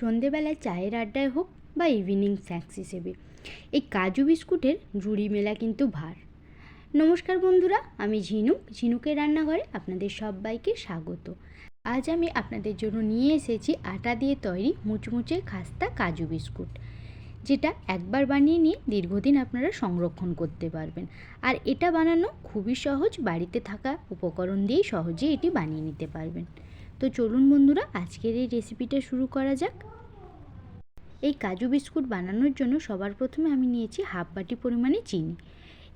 সন্ধেবেলায় চায়ের আড্ডায় হোক বা ইভিনিং স্ন্যাক্স হিসেবে। এই কাজু বিস্কুটের জুড়ি মেলা কিন্তু ভার। নমস্কার বন্ধুরা, আমি ঝিনুক ঝিনুকের রান্নাঘরে আপনাদের সবাইকে স্বাগত। আজ আমি আপনাদের জন্য নিয়ে এসেছি আটা দিয়ে তৈরি মুচমুচে খাস্তা কাজু বিস্কুট, যেটা একবার বানিয়ে নিয়ে দীর্ঘদিন আপনারা সংরক্ষণ করতে পারবেন। আর এটা বানানো খুবই সহজ, বাড়িতে থাকা উপকরণ দিয়েই সহজে এটি বানিয়ে নিতে পারবেন। তো চলুন বন্ধুরা, আজকের এই রেসিপিটা শুরু করা যাক। এই কাজু বিস্কুট বানানোর জন্য সবার প্রথমে আমি নিয়েছি হাফ বাটি পরিমাণে চিনি।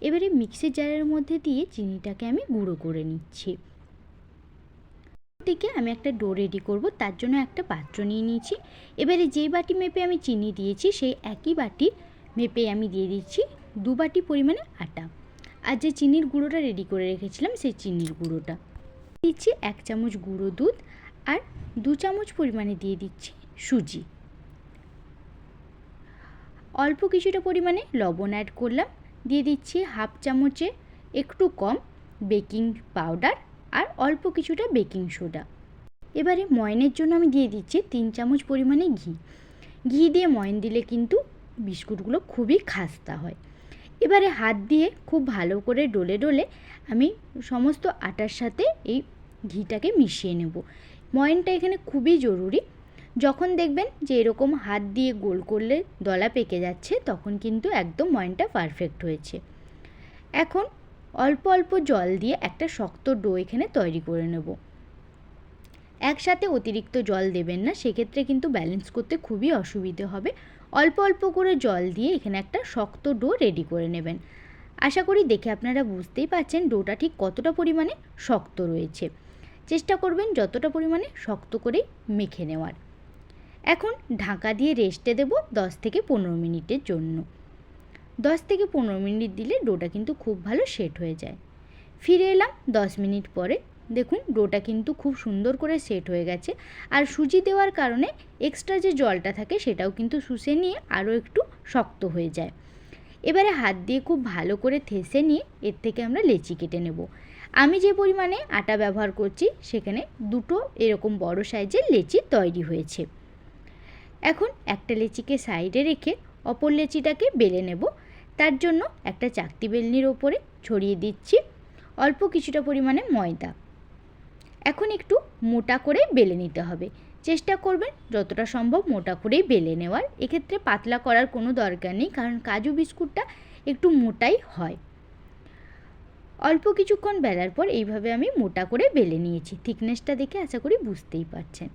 এবারে মিক্সি জারের মধ্যে দিয়ে চিনিটাকে আমি গুঁড়ো করে নিচ্ছি। দিকে আমি একটা ডো রেডি করব, তার জন্য একটা পাত্র নিয়ে নিয়েছি। এবারে যেই বাটি মেপে আমি চিনি দিয়েছি, সেই একই বাটি মেপে আমি দিয়ে দিচ্ছি দু বাটি পরিমাণে আটা। আর যে চিনির গুঁড়োটা রেডি করে রেখেছিলাম, সেই চিনির গুঁড়োটা। দিচ্ছি এক চামচ গুঁড়ো দুধ আর দু চামচ পরিমাণে দিয়ে দিচ্ছি সুজি। অল্প কিছুটা পরিমাণে লবণ অ্যাড করলাম। দিয়ে দিচ্ছি হাফ চামচে একটু কম বেকিং পাউডার আর অল্প কিছুটা বেকিং সোডা এবারে ময়নের জন্য আমি দিয়ে দিচ্ছি তিন চামচ পরিমাণে ঘি। ঘি দিয়ে ময়ন দিলে কিন্তু বিস্কুটগুলো খুবই খাস্তা হয়। এবারে হাত দিয়ে খুব ভালো করে ডলে ডলে আমি সমস্ত আটার সাথে এই ঘিটাকে মিশিয়ে নেব। ময়নটা এখানে খুবই জরুরি। যখন দেখবেন যে এরকম হাত দিয়ে গোল করলে দলা পেকে যাচ্ছে, তখন কিন্তু একদম ময়নটা পারফেক্ট হয়েছে। এখন অল্প অল্প জল দিয়ে একটা শক্ত ডো এখানে তৈরি করে নেব। একসাথে অতিরিক্ত জল দেবেন না, সেক্ষেত্রে কিন্তু ব্যালেন্স করতে খুবই অসুবিধে হবে। অল্প অল্প করে জল দিয়ে এখানে একটা শক্ত ডো রেডি করে নেবেন। আশা করি দেখে আপনারা বুঝতেই পারছেন ডোটা ঠিক কতটা পরিমাণে শক্ত রয়েছে। চেষ্টা করবেন যতটা পরিমাণে শক্ত করে মেখে নেওয়ার। এখন ঢাকা দিয়ে রেস্টে দেব দশ থেকে পনেরো মিনিটের জন্য। দশ থেকে পনেরো মিনিট দিলে ডোটা কিন্তু খুব ভালো সেট হয়ে যায়। ফিরে এলাম দশ মিনিট পরে। দেখুন, ডোটা কিন্তু খুব সুন্দর করে সেট হয়ে গেছে। আর সুজি দেওয়ার কারণে এক্সট্রা যে জলটা থাকে সেটাও কিন্তু শুষে নিয়ে আরও একটু শক্ত হয়ে যায়। এবারে হাত দিয়ে খুব ভালো করে থেসে নিয়ে এর থেকে আমরা লেচি কেটে নেব। আমি যে পরিমাণে আটা ব্যবহার করছি, সেখানে দুটো এরকম বড় সাইজের লেচি তৈরি হয়েছে। এখন একটা লেচিকে সাইডে রেখে অপর লেচিটাকে বেলে নেব। তার জন্য একটা চাকতি বেলনির ওপরে ছড়িয়ে দিচ্ছি অল্প কিছুটা পরিমাণে ময়দা। এখন একটু মোটা করে বেলে নিতে হবে। চেষ্টা করবেন যতটা সম্ভব মোটা করেই বেলে নেওয়ার। এক্ষেত্রে পাতলা করার কোনো দরকার নেই, কারণ কাজু বিস্কুটটা একটু মোটাই হয়। অল্প কিছুক্ষণ বেলার পর এইভাবে আমি মোটা করে বেলে নিয়েছি। থিকনেসটা দেখে আশা করি বুঝতেই পারছেন।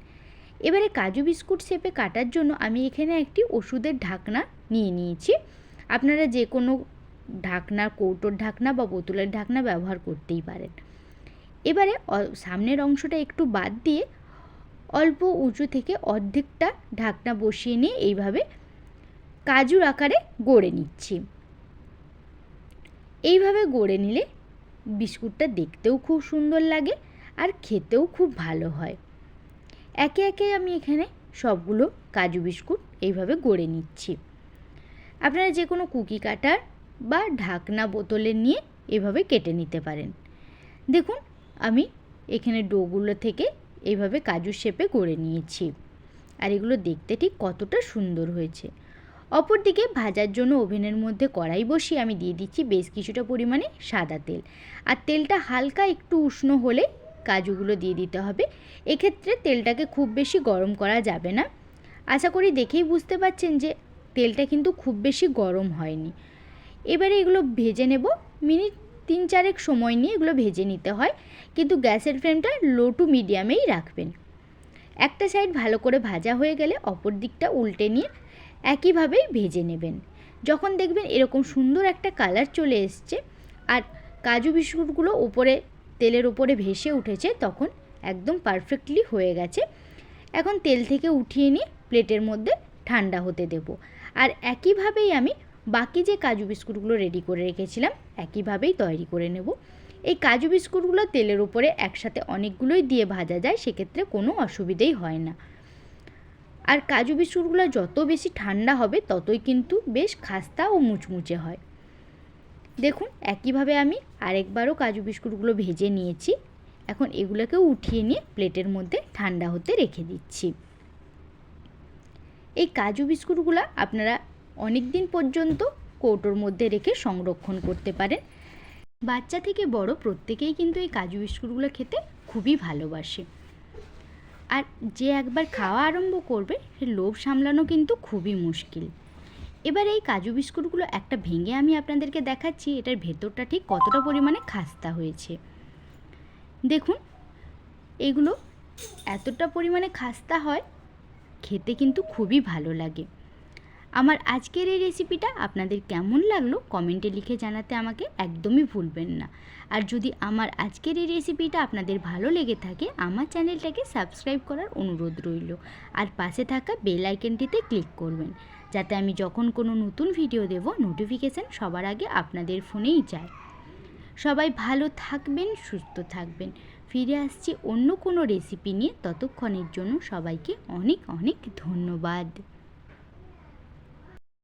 এবারে কাজু বিস্কুট শেপে কাটার জন্য আমি এখানে একটি ওষুধের ঢাকনা নিয়ে নিয়েছি। আপনারা যে কোনো ঢাকনা, কৌটোর ঢাকনা বা বোতলের ঢাকনা ব্যবহার করতেই পারেন। এবারে সামনের অংশটা একটু বাদ দিয়ে অল্প উঁচু থেকে অর্ধেকটা ঢাকনা বসিয়ে নিয়ে এইভাবে কাজুর আকারে গড়ে নিচ্ছি। এইভাবে গড়ে নিলে বিস্কুটটা দেখতেও খুব সুন্দর লাগে আর খেতেও খুব ভালো হয়। একে একে আমি এখানে সবগুলো কাজু বিস্কুট এইভাবে গড়ে নিচ্ছি। আপনারা যে কোনো কুকি কাটার বা ঢাকনা বোতলে নিয়ে এভাবে কেটে নিতে পারেন। দেখুন, আমি এখানে ডোগুলো থেকে এইভাবে কাজু শেপে গড়ে নিয়েছি। আর এগুলো দেখতে ঠিক কতটা সুন্দর হয়েছে। অপরদিকে ভাজার জন্য ওভেনের মধ্যে কড়াই বসিয়ে আমি দিয়ে দিচ্ছি বেশ কিছুটা পরিমাণে সাদা তেল। আর তেলটা হালকা একটু উষ্ণ হলে কাজুগুলো দিয়ে দিতে হবে। এক্ষেত্রে তেলটাকে খুব বেশি গরম করা যাবে না। আশা করি দেখেই বুঝতে পারছেন যে তেলটা কিন্তু খুব বেশি গরম হয়নি। এবারে এগুলো ভেজে নেব। মিনিট তিন চারেক সময় নিয়ে এগুলো ভেজে নিতে হয়। কিন্তু গ্যাসের ফ্লেমটা লো টু মিডিয়ামেই রাখবেন। একটা সাইড ভালো করে ভাজা হয়ে গেলে অপর দিকটা উল্টে নিয়ে একইভাবেই ভেজে নেবেন। যখন দেখবেন এরকম সুন্দর একটা কালার চলে এসছে। আর কাজু বিস্কুটগুলো উপরে তেলের উপরে ভেসে উঠেছে তখন একদম পারফেক্টলি হয়ে গেছে। এখন তেল থেকে উঠিয়ে নিয়ে প্লেটের মধ্যে ঠান্ডা হতে দেব। আর একইভাবেই আমি বাকি যে কাজু বিস্কুটগুলো রেডি করে রেখেছিলাম, একইভাবেই তৈরি করে নেব। এই কাজু বিস্কুটগুলো তেলের উপরে একসাথে অনেকগুলোই দিয়ে ভাজা যায়, সেক্ষেত্রে কোনো অসুবিধেই হয় না। আর কাজু বিস্কুটগুলো যত বেশি ঠান্ডা হবে, ততই কিন্তু বেশ খাস্তা ও মুচমুচে হয়। দেখুন, একইভাবে আমি আরেকবারও কাজু বিস্কুটগুলো ভেজে নিয়েছি। এখন এগুলোকেও উঠিয়ে নিয়ে প্লেটের মধ্যে ঠান্ডা হতে রেখে দিচ্ছি। এই কাজু বিস্কুটগুলো আপনারা অনেক দিন পর্যন্ত কৌটোর মধ্যে রেখে সংরক্ষণ করতে পারেন। বাচ্চা থেকে বড় প্রত্যেকেই কিন্তু এই কাজু বিস্কুটগুলো খেতে খুবই ভালোবাসে। আর যে একবার খাওয়া আরম্ভ করবে সে লোভ সামলানো কিন্তু খুবই মুশকিল। এবার এই কাজু বিস্কুটগুলো একটা ভেঙে আমি আপনাদেরকে দেখাচ্ছি, এটার ভেতরটা ঠিক কতটা পরিমাণে খাস্তা হয়েছে। দেখুন, এগুলো এতটা পরিমাণে খাস্তা হয়, খেতে কিন্তু খুবই ভালো লাগে। আমার আজকের এই রেসিপিটা আপনাদের কেমন লাগল কমেন্টে লিখে জানাতে আমাকে একদমই ভুলবেন না। আর যদি আমার আজকের এই রেসিপিটা আপনাদের ভালো লেগে থাকে, আমার চ্যানেলটাকে সাবস্ক্রাইব করার অনুরোধ রইল। আর পাশে থাকা বেল আইকনটিতে ক্লিক করবেন। যাতে আমি যখন কোনো নতুন ভিডিও দেব নোটিফিকেশান সবার আগে আপনাদের ফোনেই যায়। সবাই ভালো থাকবেন, সুস্থ থাকবেন। ফিরে আসছি অন্য কোনো রেসিপি নিয়ে। ততক্ষণের জন্য সবাইকে অনেক অনেক ধন্যবাদ।